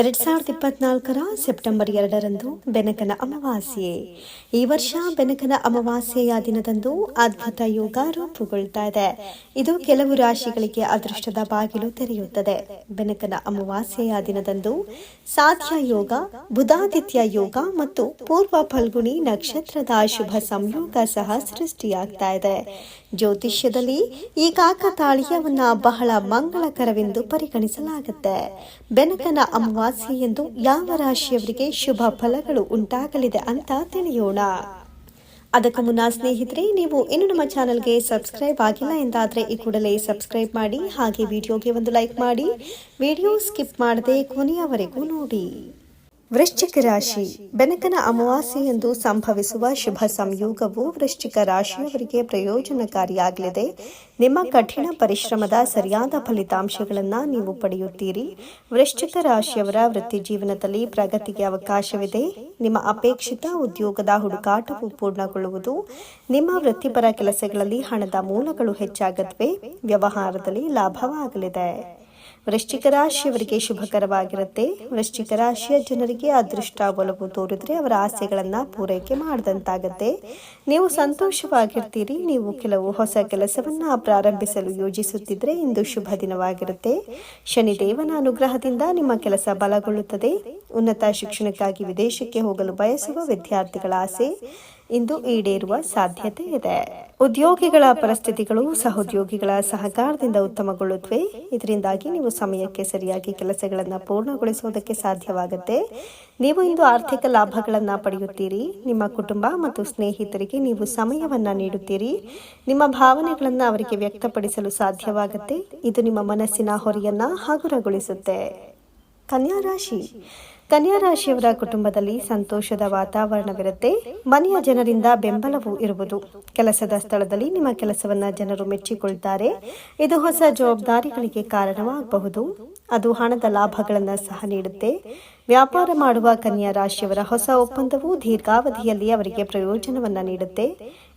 ಎರಡ್ ಸಾವಿರದ ಇಪ್ಪತ್ನಾಲ್ಕರ ಸೆಪ್ಟೆಂಬರ್ ಎರಡರಂದು ಬೆನಕನ ಅಮಾವಾಸ್ಯೆ. ಈ ವರ್ಷ ಬೆನಕನ ಅಮಾವಾಸ್ಯೆಯ ದಿನದಂದು ಅದ್ಭುತ ಯೋಗ ರೂಪುಗೊಳ್ತಾ ಇದೆ. ಇದು ಕೆಲವು ರಾಶಿಗಳಿಗೆ ಅದೃಷ್ಟದ ಬಾಗಿಲು ತೆರೆಯುತ್ತದೆ. ಬೆನಕನ ಅಮಾವಾಸ್ಯೆಯ ದಿನದಂದು ಸಾಧ್ಯ ಯೋಗ, ಬುಧಾದಿತ್ಯ ಯೋಗ ಮತ್ತು ಪೂರ್ವ ಫಲ್ಗುಣಿ ನಕ್ಷತ್ರದ ಶುಭ ಸಂಯೋಗ ಸಹ ಸೃಷ್ಟಿಯಾಗ್ತಾ ಇದೆ. ಜ್ಯೋತಿಷ್ಯದಲ್ಲಿ ಈ ಕಾಕತಾಳೀಯವನ್ನ ಬಹಳ ಮಂಗಳಕರವೆಂದು ಪರಿಗಣಿಸಲಾಗುತ್ತೆ. ಬೆನಕನ ಅಮಾವಾಸ್ಯೆ ಎಂದು ಯಾವ ರಾಶಿಯವರಿಗೆ ಶುಭ ಫಲಗಳು ಉಂಟಾಗಲಿದೆ ಅಂತ ತಿಳಿಯೋಣ. ಅದಕ್ಕೂ ಮುನ್ನ ಸ್ನೇಹಿತರೆ, ನೀವು ಇನ್ನು ನಮ್ಮ ಚಾನಲ್ಗೆ ಸಬ್ಸ್ಕ್ರೈಬ್ ಆಗಿಲ್ಲ ಎಂದಾದರೆ ಈ ಕೂಡಲೇ ಸಬ್ಸ್ಕ್ರೈಬ್ ಮಾಡಿ, ಹಾಗೆ ವಿಡಿಯೋಗೆ ಒಂದು ಲೈಕ್ ಮಾಡಿ, ವಿಡಿಯೋ ಸ್ಕಿಪ್ ಮಾಡದೆ ಕೊನೆಯವರೆಗೂ ನೋಡಿ. ವೃಶ್ಚಿಕ ರಾಶಿ. ಬೆನಕನ ಅಮಾವಾಸ್ಯೆ ಎಂದು ಸಂಭವಿಸುವ ಶುಭ ಸಂಯೋಗವು ವೃಶ್ಚಿಕ ರಾಶಿಯವರಿಗೆ ಪ್ರಯೋಜನಕಾರಿಯಾಗಲಿದೆ. ನಿಮ್ಮ ಕಠಿಣ ಪರಿಶ್ರಮದ ಸರಿಯಾದ ಫಲಿತಾಂಶಗಳನ್ನು ನೀವು ಪಡೆಯುತ್ತೀರಿ. ವೃಶ್ಚಿಕ ರಾಶಿಯವರ ವೃತ್ತಿ ಜೀವನದಲ್ಲಿ ಪ್ರಗತಿಗೆ ಅವಕಾಶವಿದೆ. ನಿಮ್ಮ ಅಪೇಕ್ಷಿತ ಉದ್ಯೋಗದ ಹುಡುಕಾಟವು ಪೂರ್ಣಗೊಳ್ಳುವುದು. ನಿಮ್ಮ ವೃತ್ತಿಪರ ಕೆಲಸಗಳಲ್ಲಿ ಹಣದ ಮೂಲಗಳು ಹೆಚ್ಚಾಗತ್ವೆ ವ್ಯವಹಾರದಲ್ಲಿ ಲಾಭವಾಗಲಿದೆ. ವೃಶ್ಚಿಕ ರಾಶಿಯವರಿಗೆ ಶುಭಕರವಾಗಿರುತ್ತೆ. ವೃಶ್ಚಿಕ ರಾಶಿಯ ಜನರಿಗೆ ಅದೃಷ್ಟ ಒಲವು ತೋರಿದ್ರೆ ಅವರ ಆಸೆಗಳನ್ನ ಪೂರೈಕೆ ಮಾಡಿದಂತಾಗತ್ತೆ. ನೀವು ಸಂತೋಷವಾಗಿರ್ತೀರಿ. ನೀವು ಕೆಲವು ಹೊಸ ಕೆಲಸವನ್ನ ಪ್ರಾರಂಭಿಸಲು ಯೋಜಿಸುತ್ತಿದ್ರೆ ಇಂದು ಶುಭ ದಿನವಾಗಿರುತ್ತೆ. ಶನಿದೇವನ ಅನುಗ್ರಹದಿಂದ ನಿಮ್ಮ ಕೆಲಸ ಬಲಗೊಳ್ಳುತ್ತದೆ. ಉನ್ನತ ಶಿಕ್ಷಣಕ್ಕಾಗಿ ವಿದೇಶಕ್ಕೆ ಹೋಗಲು ಬಯಸುವ ವಿದ್ಯಾರ್ಥಿಗಳ ಆಸೆ ಇಂದು ಈಡೇರುವ ಸಾಧ್ಯತೆ ಇದೆ. ಉದ್ಯೋಗಿಗಳ ಪರಿಸ್ಥಿತಿಗಳು ಸಹೋದ್ಯೋಗಿಗಳ ಸಹಕಾರದಿಂದ ಉತ್ತಮಗೊಳ್ಳುತ್ತವೆ. ಇದರಿಂದಾಗಿ ನೀವು ಸಮಯಕ್ಕೆ ಸರಿಯಾಗಿ ಕೆಲಸಗಳನ್ನು ಪೂರ್ಣಗೊಳಿಸುವುದಕ್ಕೆ ಸಾಧ್ಯವಾಗುತ್ತೆ. ನೀವು ಇಂದು ಆರ್ಥಿಕ ಲಾಭಗಳನ್ನು ಪಡೆಯುತ್ತೀರಿ. ನಿಮ್ಮ ಕುಟುಂಬ ಮತ್ತು ಸ್ನೇಹಿತರಿಗೆ ನೀವು ಸಮಯವನ್ನು ನೀಡುತ್ತೀರಿ. ನಿಮ್ಮ ಭಾವನೆಗಳನ್ನು ಅವರಿಗೆ ವ್ಯಕ್ತಪಡಿಸಲು ಸಾಧ್ಯವಾಗುತ್ತೆ. ಇದು ನಿಮ್ಮ ಮನಸ್ಸಿನ ಹೊರೆಯನ್ನು ಹಗುರಗೊಳಿಸುತ್ತೆ. ಕನ್ಯಾ ರಾಶಿ ಕನ್ಯಾ ರಾಶಿಯವರ ಕುಟುಂಬದಲ್ಲಿ ಸಂತೋಷದ ವಾತಾವರಣವಿರುತ್ತೆ. ಮನೆಯ ಜನರಿಂದ ಬೆಂಬಲವೂ ಇರುವುದು. ಕೆಲಸದ ಸ್ಥಳದಲ್ಲಿ ನಿಮ್ಮ ಕೆಲಸವನ್ನ ಜನರು ಮೆಚ್ಚಿಕೊಳ್ತಾರೆ. ಇದು ಹೊಸ ಜವಾಬ್ದಾರಿಗಳಿಗೆ ಕಾರಣವಾಗಬಹುದು. ಅದು ಹಣದ ಲಾಭಗಳನ್ನು ಸಹ ನೀಡುತ್ತೆ. ವ್ಯಾಪಾರ ಮಾಡುವ ಕನ್ಯಾ ರಾಶಿಯವರ ಹೊಸ ಒಪ್ಪಂದವು ದೀರ್ಘಾವಧಿಯಲ್ಲಿ ಅವರಿಗೆ ಪ್ರಯೋಜನವನ್ನ ನೀಡುತ್ತೆ.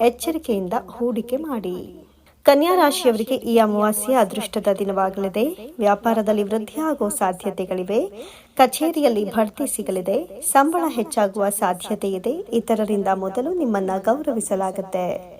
ಎಚ್ಚರಿಕೆಯಿಂದ ಹೂಡಿಕೆ ಮಾಡಿ. ಕನ್ಯಾ ರಾಶಿಯವರಿಗೆ ಈ ಅಮಾವಾಸ್ಯೆ ಅದೃಷ್ಟದ ದಿನವಾಗಲಿದೆ. ವ್ಯಾಪಾರದಲ್ಲಿ ವೃದ್ಧಿಯಾಗುವ ಸಾಧ್ಯತೆಗಳಿವೆ. ಕಚೇರಿಯಲ್ಲಿ ಬಡ್ತಿ ಸಿಗಲಿದೆ. ಸಂಬಳ ಹೆಚ್ಚಾಗುವ ಸಾಧ್ಯತೆ ಇದೆ ಇತರರಿಂದ ಮೊದಲು ನಿಮ್ಮನ್ನ ಗೌರವಿಸಲಾಗುತ್ತೆ.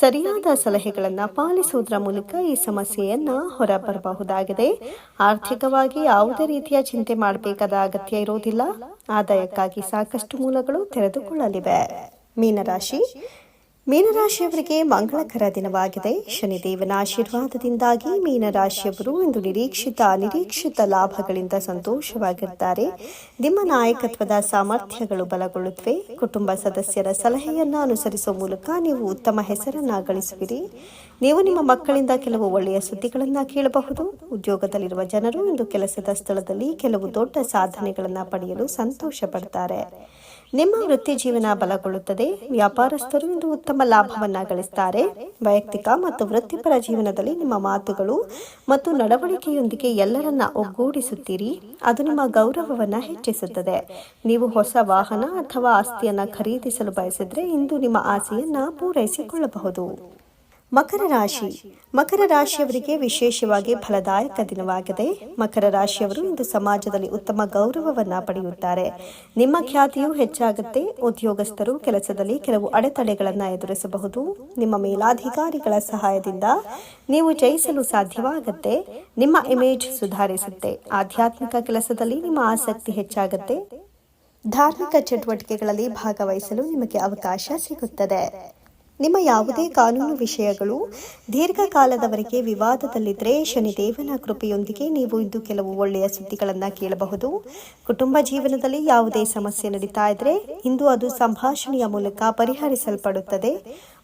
ಸರಿಯಾದ ಸಲಹೆಗಳನ್ನು ಪಾಲಿಸುವುದರ ಮೂಲಕ ಈ ಸಮಸ್ಯೆಯನ್ನ ಹೊರಬರಬಹುದಾಗಿದೆ. ಆರ್ಥಿಕವಾಗಿ ಯಾವುದೇ ರೀತಿಯ ಚಿಂತೆ ಮಾಡಬೇಕಾದ ಅಗತ್ಯ ಇರುವುದಿಲ್ಲ. ಆದಾಯಕ್ಕಾಗಿ ಸಾಕಷ್ಟು ಮೂಲಗಳು ತೆರೆದುಕೊಳ್ಳಲಿವೆ. ಮೀನರಾಶಿ ಮೀನರಾಶಿಯವರಿಗೆ ಮಂಗಳಕರ ದಿನವಾಗಿದೆ. ಶನಿದೇವನ ಆಶೀರ್ವಾದದಿಂದಾಗಿ ಮೀನರಾಶಿಯವರು ಇಂದು ನಿರೀಕ್ಷಿತ ಅನಿರೀಕ್ಷಿತ ಲಾಭಗಳಿಂದ ಸಂತೋಷವಾಗಿರುತ್ತಾರೆ ನಿಮ್ಮ ನಾಯಕತ್ವದ ಸಾಮರ್ಥ್ಯಗಳು ಬಲಗೊಳ್ಳುತ್ತವೆ. ಕುಟುಂಬ ಸದಸ್ಯರ ಸಲಹೆಯನ್ನು ಅನುಸರಿಸುವ ಮೂಲಕ ನೀವು ಉತ್ತಮ ಹೆಸರನ್ನ ಗಳಿಸುವಿರಿ. ನೀವು ನಿಮ್ಮ ಮಕ್ಕಳಿಂದ ಕೆಲವು ಒಳ್ಳೆಯ ಸುದ್ದಿಗಳನ್ನು ಕೇಳಬಹುದು. ಉದ್ಯೋಗದಲ್ಲಿರುವ ಜನರು ಇಂದು ಕೆಲಸದ ಸ್ಥಳದಲ್ಲಿ ಕೆಲವು ದೊಡ್ಡ ಸಾಧನೆಗಳನ್ನು ಪಡೆಯಲು ಸಂತೋಷ ಪಡ್ತಾರೆ ನಿಮ್ಮ ವೃತ್ತಿ ಜೀವನ ಬಲಗೊಳ್ಳುತ್ತದೆ. ವ್ಯಾಪಾರಸ್ಥರು ಇಂದು ಉತ್ತಮ ಲಾಭವನ್ನ ಗಳಿಸುತ್ತಾರೆ ವೈಯಕ್ತಿಕ ಮತ್ತು ವೃತ್ತಿಪರ ಜೀವನದಲ್ಲಿ ನಿಮ್ಮ ಮಾತುಗಳು ಮತ್ತು ನಡವಳಿಕೆಯೊಂದಿಗೆ ಎಲ್ಲರನ್ನ ಒಗ್ಗೂಡಿಸುತ್ತೀರಿ. ಅದು ನಿಮ್ಮ ಗೌರವವನ್ನ ಹೆಚ್ಚಿಸುತ್ತದೆ. ನೀವು ಹೊಸ ವಾಹನ ಅಥವಾ ಆಸ್ತಿಯನ್ನ ಖರೀದಿಸಲು ಬಯಸಿದ್ರೆ ಇಂದು ನಿಮ್ಮ ಆಸೆಯನ್ನ ಪೂರೈಸಿಕೊಳ್ಳಬಹುದು. ಮಕರ ರಾಶಿ. ಮಕರ ರಾಶಿಯವರಿಗೆ ವಿಶೇಷವಾಗಿ ಫಲದಾಯಕ ದಿನವಾಗಿದೆ. ಮಕರ ರಾಶಿಯವರು ಇಂದು ಸಮಾಜದಲ್ಲಿ ಉತ್ತಮ ಗೌರವವನ್ನು ಪಡೆಯುತ್ತಾರೆ. ನಿಮ್ಮ ಖ್ಯಾತಿಯು ಹೆಚ್ಚಾಗುತ್ತೆ. ಉದ್ಯೋಗಸ್ಥರು ಕೆಲಸದಲ್ಲಿ ಕೆಲವು ಅಡೆತಡೆಗಳನ್ನು ಎದುರಿಸಬಹುದು. ನಿಮ್ಮ ಮೇಲಾಧಿಕಾರಿಗಳ ಸಹಾಯದಿಂದ ನೀವು ಜಯಿಸಲು ಸಾಧ್ಯವಾಗುತ್ತೆ. ನಿಮ್ಮ ಇಮೇಜ್ ಸುಧಾರಿಸುತ್ತೆ. ಆಧ್ಯಾತ್ಮಿಕ ಕೆಲಸದಲ್ಲಿ ನಿಮ್ಮ ಆಸಕ್ತಿ ಹೆಚ್ಚಾಗುತ್ತೆ. ಧಾರ್ಮಿಕ ಚಟುವಟಿಕೆಗಳಲ್ಲಿ ಭಾಗವಹಿಸಲು ನಿಮಗೆ ಅವಕಾಶ ಸಿಗುತ್ತದೆ. ನಿಮ್ಮ ಯಾವುದೇ ಕಾನೂನು ವಿಷಯಗಳು ದೀರ್ಘಕಾಲದವರೆಗೆ ವಿವಾದದಲ್ಲಿದ್ದರೆ ಶನಿದೇವನ ಕೃಪೆಯೊಂದಿಗೆ ನೀವು ಇಂದು ಕೆಲವು ಒಳ್ಳೆಯ ಸುದ್ದಿಗಳನ್ನು ಕೇಳಬಹುದು. ಕುಟುಂಬ ಜೀವನದಲ್ಲಿ ಯಾವುದೇ ಸಮಸ್ಯೆ ನಡೀತಾ ಇದ್ರೆ ಇಂದು ಅದು ಸಂಭಾಷಣೆಯ ಮೂಲಕ ಪರಿಹರಿಸಲ್ಪಡುತ್ತದೆ.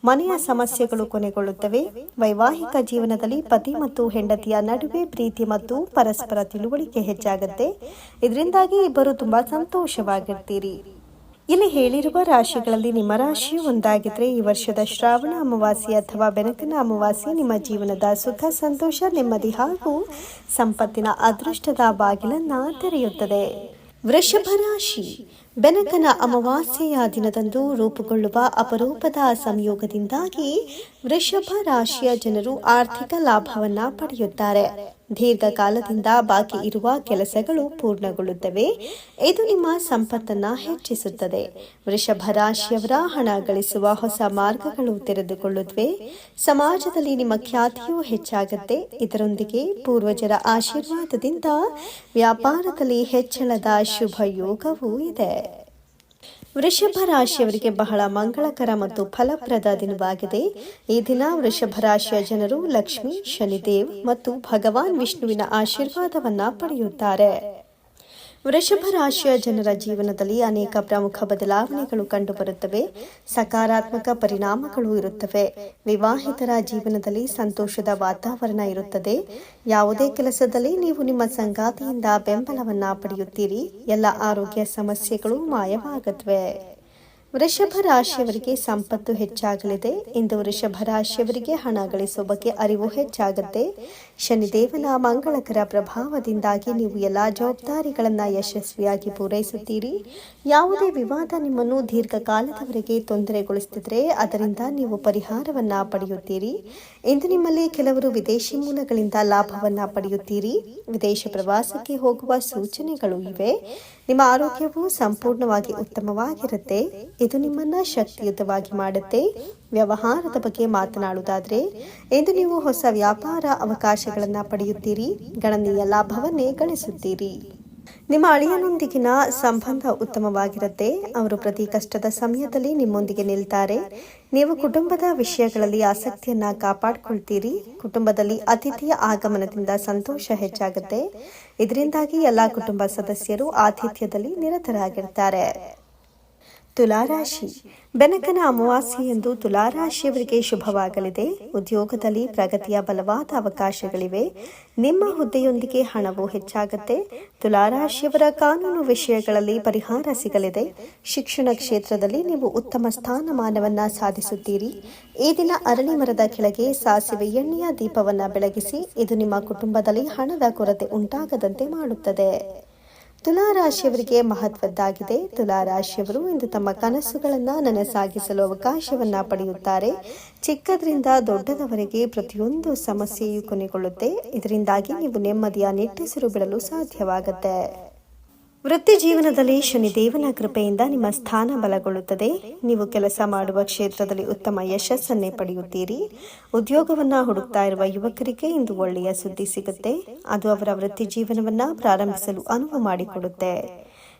ಮನೆಯ ಸಮಸ್ಯೆಗಳು ಕೊನೆಗೊಳ್ಳುತ್ತವೆ. ವೈವಾಹಿಕ ಜೀವನದಲ್ಲಿ ಪತಿ ಮತ್ತು ಹೆಂಡತಿಯ ನಡುವೆ ಪ್ರೀತಿ ಮತ್ತು ಪರಸ್ಪರ ತಿಳುವಳಿಕೆ ಹೆಚ್ಚಾಗುತ್ತೆ. ಇದರಿಂದಾಗಿ ಇಬ್ಬರು ತುಂಬಾ ಸಂತೋಷವಾಗಿರ್ತೀರಿ. ಇಲ್ಲಿ ಹೇಳಿರುವ ರಾಶಿಗಳಲ್ಲಿ ನಿಮ್ಮ ರಾಶಿಯು ಒಂದಾಗಿದ್ರೆ ಈ ವರ್ಷದ ಶ್ರಾವಣ ಅಮಾವಾಸ್ಯೆ ಅಥವಾ ಬೆನಕನ ಅಮಾವಾಸ್ಯೆ ನಿಮ್ಮ ಜೀವನದ ಸುಖ, ಸಂತೋಷ, ನೆಮ್ಮದಿ ಹಾಗೂ ಸಂಪತ್ತಿನ ಅದೃಷ್ಟದ ಬಾಗಿಲನ್ನ ತೆರೆಯುತ್ತದೆ. ವೃಷಭ ರಾಶಿ ಬೆನಕನ ಅಮಾವಾಸ್ಯೆಯ ದಿನದಂದು ರೂಪುಗೊಳ್ಳುವ ಅಪರೂಪದ ಸಂಯೋಗದಿಂದಾಗಿ ವೃಷಭ ರಾಶಿಯ ಜನರು ಆರ್ಥಿಕ ಲಾಭವನ್ನ ಪಡೆಯುತ್ತಾರೆ. ದೀರ್ಘಕಾಲದಿಂದ ಬಾಕಿ ಇರುವ ಕೆಲಸಗಳು ಪೂರ್ಣಗೊಳ್ಳುತ್ತವೆ. ಇದು ನಿಮ್ಮ ಸಂಪತ್ತನ್ನ ಹೆಚ್ಚಿಸುತ್ತದೆ. ವೃಷಭ ರಾಶಿಯವರ ಹಣ ಗಳಿಸುವ ಹೊಸ ಮಾರ್ಗಗಳು ತೆರೆದುಕೊಳ್ಳುತ್ತವೆ. ಸಮಾಜದಲ್ಲಿ ನಿಮ್ಮ ಖ್ಯಾತಿಯೂ ಹೆಚ್ಚಾಗುತ್ತೆ. ಇದರೊಂದಿಗೆ ಪೂರ್ವಜರ ಆಶೀರ್ವಾದದಿಂದ ವ್ಯಾಪಾರದಲ್ಲಿ ಹೆಚ್ಚಳದ ಶುಭ ಯೋಗವೂ ಇದೆ. ವೃಷಭ ರಾಶಿಯವರಿಗೆ ಬಹಳ ಮಂಗಳಕರ ಮತ್ತು ಫಲಪ್ರದ ದಿನವಾಗಿದೆ. ಈ ದಿನ ವೃಷಭ ರಾಶಿಯ ಜನರು ಲಕ್ಷ್ಮಿ, ಶನಿದೇವ್ ಮತ್ತು ಭಗವಾನ್ ವಿಷ್ಣುವಿನ ಆಶೀರ್ವಾದವನ್ನ ಪಡೆಯುತ್ತಾರೆ. ವೃಷಭ ರಾಶಿಯ ಜನರ ಜೀವನದಲ್ಲಿ ಅನೇಕ ಪ್ರಮುಖ ಬದಲಾವಣೆಗಳು ಕಂಡುಬರುತ್ತವೆ. ಸಕಾರಾತ್ಮಕ ಪರಿಣಾಮಗಳು ಇರುತ್ತವೆ. ವಿವಾಹಿತರ ಜೀವನದಲ್ಲಿ ಸಂತೋಷದ ವಾತಾವರಣ ಇರುತ್ತದೆ. ಯಾವುದೇ ಕೆಲಸದಲ್ಲಿ ನೀವು ನಿಮ್ಮ ಸಂಗಾತಿಯಿಂದ ಬೆಂಬಲವನ್ನ ಪಡೆಯುತ್ತೀರಿ. ಎಲ್ಲ ಆರೋಗ್ಯ ಸಮಸ್ಯೆಗಳು ಮಾಯವಾಗುತ್ತವೆ ವೃಷಭ ರಾಶಿಯವರಿಗೆ ಸಂಪತ್ತು ಹೆಚ್ಚಾಗಲಿದೆ. ಇಂದು ವೃಷಭ ರಾಶಿಯವರಿಗೆ ಹಣ ಗಳಿಸುವ ಬಗ್ಗೆ ಅರಿವು ಹೆಚ್ಚಾಗುತ್ತೆ. ಶನಿದೇವನ ಮಂಗಳಕರ ಪ್ರಭಾವದಿಂದಾಗಿ ನೀವು ಎಲ್ಲಾ ಜವಾಬ್ದಾರಿಗಳನ್ನು ಯಶಸ್ವಿಯಾಗಿ ಪೂರೈಸುತ್ತೀರಿ. ಯಾವುದೇ ವಿವಾದ ನಿಮ್ಮನ್ನು ದೀರ್ಘಕಾಲದವರೆಗೆ ತೊಂದರೆಗೊಳಿಸುತ್ತಿದ್ದರೆ ಅದರಿಂದ ನೀವು ಪರಿಹಾರವನ್ನು ಪಡೆಯುತ್ತೀರಿ. ಇಂದು ನಿಮ್ಮಲ್ಲಿ ಕೆಲವರು ವಿದೇಶಿ ಮೂಲಗಳಿಂದ ಲಾಭವನ್ನು ಪಡೆಯುತ್ತೀರಿ. ವಿದೇಶ ಪ್ರವಾಸಕ್ಕೆ ಹೋಗುವ ಸೂಚನೆಗಳು ಇವೆ. ನಿಮ್ಮ ಆರೋಗ್ಯವು ಸಂಪೂರ್ಣವಾಗಿ ಉತ್ತಮವಾಗಿರುತ್ತೆ. ಇದು ನಿಮ್ಮನ್ನ ಶಕ್ತಿಯುತವಾಗಿ ಮಾಡುತ್ತೆ. ವ್ಯವಹಾರದ ಬಗ್ಗೆ ಮಾತನಾಡುವುದಾದ್ರೆ, ಇಂದು ನೀವು ಹೊಸ ವ್ಯಾಪಾರ ಅವಕಾಶಗಳನ್ನು ಪಡೆಯುತ್ತೀರಿ, ಗಣನೀಯ ಲಾಭವನ್ನೇ ಗಳಿಸುತ್ತೀರಿ. ನಿಮ್ಮ ಅಳಿಯನೊಂದಿಗಿನ ಸಂಬಂಧ ಉತ್ತಮವಾಗಿರುತ್ತೆ. ಅವರು ಪ್ರತಿ ಕಷ್ಟದ ಸಮಯದಲ್ಲಿ ನಿಮ್ಮೊಂದಿಗೆ ನಿಲ್ತಾರೆ. ನೀವು ಕುಟುಂಬದ ವಿಷಯಗಳಲ್ಲಿ ಆಸಕ್ತಿಯನ್ನ ಕಾಪಾಡಿಕೊಳ್ತೀರಿ. ಕುಟುಂಬದಲ್ಲಿ ಅತಿಥಿಯ ಆಗಮನದಿಂದ ಸಂತೋಷ ಹೆಚ್ಚಾಗುತ್ತೆ. ಇದರಿಂದಾಗಿ ಎಲ್ಲಾ ಕುಟುಂಬ ಸದಸ್ಯರು ಆತಿಥ್ಯದಲ್ಲಿ ನಿರತರಾಗಿರ್ತಾರೆ. ತುಲಾರಾಶಿ. ಬೆನಕನ ಅಮಾವಾಸ್ಯೆ ಎಂದು ತುಲಾರಾಶಿಯವರಿಗೆ ಶುಭವಾಗಲಿದೆ. ಉದ್ಯೋಗದಲ್ಲಿ ಪ್ರಗತಿಯ ಬಲವಾದ ಅವಕಾಶಗಳಿವೆ. ನಿಮ್ಮ ಹುದ್ದೆಯೊಂದಿಗೆ ಹಣವು ಹೆಚ್ಚಾಗುತ್ತೆ. ತುಲಾರಾಶಿಯವರ ಕಾನೂನು ವಿಷಯಗಳಲ್ಲಿ ಪರಿಹಾರ ಸಿಗಲಿದೆ. ಶಿಕ್ಷಣ ಕ್ಷೇತ್ರದಲ್ಲಿ ನೀವು ಉತ್ತಮ ಸ್ಥಾನಮಾನವನ್ನು ಸಾಧಿಸುತ್ತೀರಿ. ಈ ದಿನ ಅರಳಿ ಮರದ ಕೆಳಗೆ ಸಾಸಿವೆ ಎಣ್ಣೆಯ ದೀಪವನ್ನ ಬೆಳಗಿಸಿ, ಇದು ನಿಮ್ಮ ಕುಟುಂಬದಲ್ಲಿ ಹಣದ ಕೊರತೆ ಉಂಟಾಗದಂತೆ ಮಾಡುತ್ತದೆ. ತುಲಾರಾಶಿಯವರಿಗೆ ಮಹತ್ವದ್ದಾಗಿದೆ. ತುಲಾರಾಶಿಯವರು ಇಂದು ತಮ್ಮ ಕನಸುಗಳನ್ನು ನನಸಾಗಿಸಲು ಅವಕಾಶವನ್ನ ಪಡೆಯುತ್ತಾರೆ. ಚಿಕ್ಕದ್ರಿಂದ ದೊಡ್ಡದವರೆಗೆ ಪ್ರತಿಯೊಂದು ಸಮಸ್ಯೆಯು ಕೊನೆಗೊಳ್ಳುತ್ತೆ. ಇದರಿಂದಾಗಿ ನೀವು ನೆಮ್ಮದಿಯ ನಿಟ್ಟುಸಿರು ಬಿಡಲು ಸಾಧ್ಯವಾಗುತ್ತೆ. ವೃತ್ತಿ ಜೀವನದಲ್ಲಿ ಶನಿದೇವನ ಕೃಪೆಯಿಂದ ನಿಮ್ಮ ಸ್ಥಾನ ಬಲಗೊಳ್ಳುತ್ತದೆ. ನೀವು ಕೆಲಸ ಮಾಡುವ ಕ್ಷೇತ್ರದಲ್ಲಿ ಉತ್ತಮ ಯಶಸ್ಸನ್ನೇ ಪಡೆಯುತ್ತೀರಿ. ಉದ್ಯೋಗವನ್ನು ಹುಡುಕ್ತಾ ಇರುವ ಯುವಕರಿಗೆ ಇಂದು ಒಳ್ಳೆಯ ಸುದ್ದಿ ಸಿಗುತ್ತೆ. ಅದು ಅವರ ವೃತ್ತಿ ಜೀವನವನ್ನು ಪ್ರಾರಂಭಿಸಲು ಅನುವು ಮಾಡಿಕೊಡುತ್ತೆ.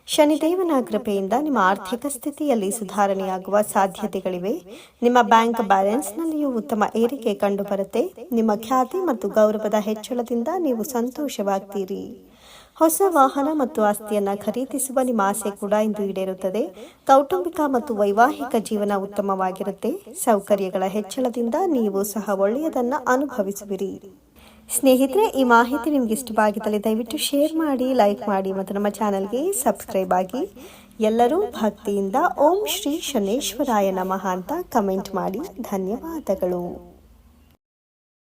ಶನಿದೇವನ ಕೃಪೆಯಿಂದ ನಿಮ್ಮ ಆರ್ಥಿಕ ಸ್ಥಿತಿಯಲ್ಲಿ ಸುಧಾರಣೆಯಾಗುವ ಸಾಧ್ಯತೆಗಳಿವೆ. ನಿಮ್ಮ ಬ್ಯಾಂಕ್ ಬ್ಯಾಲೆನ್ಸ್ನಲ್ಲಿಯೂ ಉತ್ತಮ ಏರಿಕೆ ಕಂಡುಬರುತ್ತೆ. ನಿಮ್ಮ ಖ್ಯಾತಿ ಮತ್ತು ಗೌರವದ ಹೆಚ್ಚಳದಿಂದ ನೀವು ಸಂತೋಷವಾಗ್ತೀರಿ. ಹೊಸ ವಾಹನ ಮತ್ತು ಆಸ್ತಿಯನ್ನ ಖರೀದಿಸುವ ನಿಮ್ಮ ಆಸೆ ಕೂಡ ಇಂದು ಈಡೇರುತ್ತದೆ. ಕೌಟುಂಬಿಕ ಮತ್ತು ವೈವಾಹಿಕ ಜೀವನ ಉತ್ತಮವಾಗಿರುತ್ತೆ. ಸೌಕರ್ಯಗಳ ಹೆಚ್ಚಳದಿಂದ ನೀವು ಸಹ ಒಳ್ಳೆಯದನ್ನ ಅನುಭವಿಸುವಿರಿ. ಸ್ನೇಹಿತರೆ, ಈ ಮಾಹಿತಿ ನಿಮ್ಗೆ ಇಷ್ಟವಾಗಿದ್ದಲ್ಲಿ ದಯವಿಟ್ಟು ಶೇರ್ ಮಾಡಿ, ಲೈಕ್ ಮಾಡಿ ಮತ್ತು ನಮ್ಮ ಚಾನಲ್ಗೆ ಸಬ್ಸ್ಕ್ರೈಬ್ ಆಗಿ. ಎಲ್ಲರೂ ಭಕ್ತಿಯಿಂದ ಓಂ ಶ್ರೀ ಶನೇಶ್ವರಾಯ ನಮಃ ಅಂತ ಕಮೆಂಟ್ ಮಾಡಿ. ಧನ್ಯವಾದಗಳು.